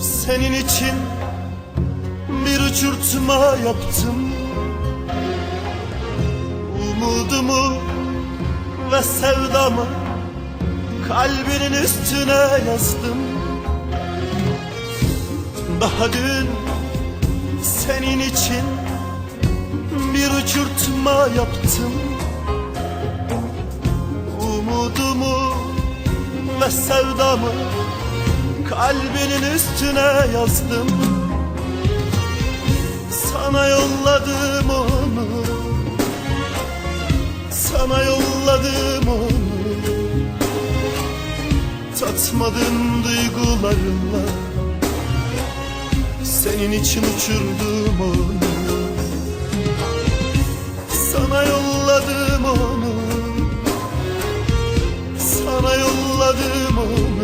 Senin için bir uçurtma yaptım. Umudumu ve sevdamı kalbinin üstüne yazdım. Daha dün senin için bir uçurtma yaptım. Umudumu ve sevdamı kalbinin üstüne yazdım. Sana yolladım onu. Sana yolladım onu. Tatmadığım duygularımla. Senin için uçurdum onu. Sana yolladım onu. Sana yolladım onu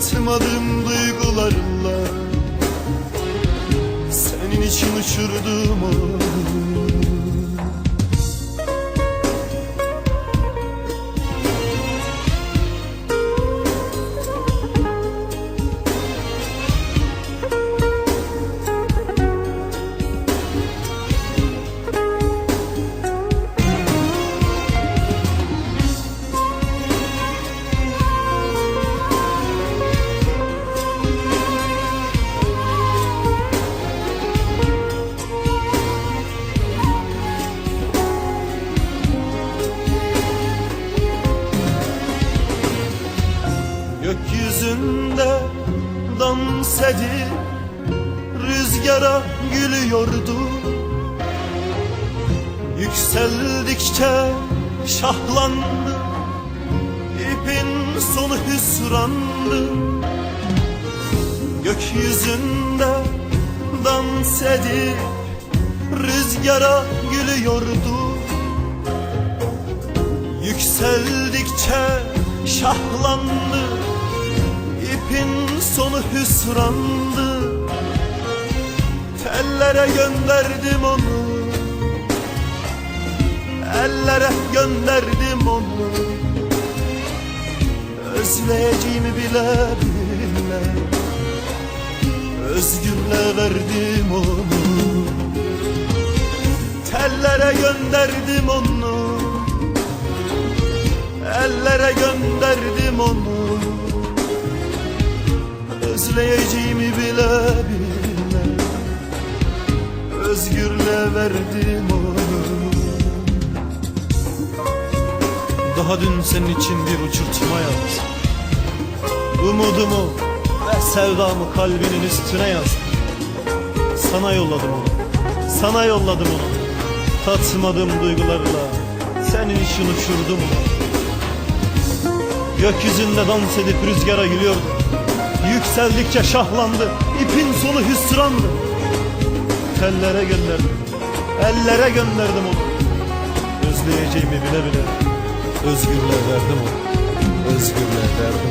Tatmadığım duygularımla Senin için uçurdum onu edip Rüzgara gülüyordu. Yükseldikçe şahlandı İpin sonu hüsrandı. Gökyüzünde dans edip Rüzgara gülüyordu. Yükseldikçe şahlandı hüsrandı. Tellere gönderdim onu. Ellere gönderdim onu. Özleyeceğimi bile bile Özgürle verdim onu. Tellere gönderdim onu. Ellere gönderdim onu Özleyeceğimi bile bile Özgürle verdim onu. Daha dün senin için bir uçurtma yaptım Umudumu ve sevdamı kalbinin üstüne yazdım. Sana yolladım onu. Sana yolladım onu. Tatmadığım duygularla. Senin için uçurdum onu. Gökyüzünde dans edip rüzgara gülüyordu Yükseldikçe şahlandı İpin sonu hüsrandı. Tellere gönderdim Ellere gönderdim onu. Özleyeceğimi bile bile Özgürle verdim onu. Özgürle verdim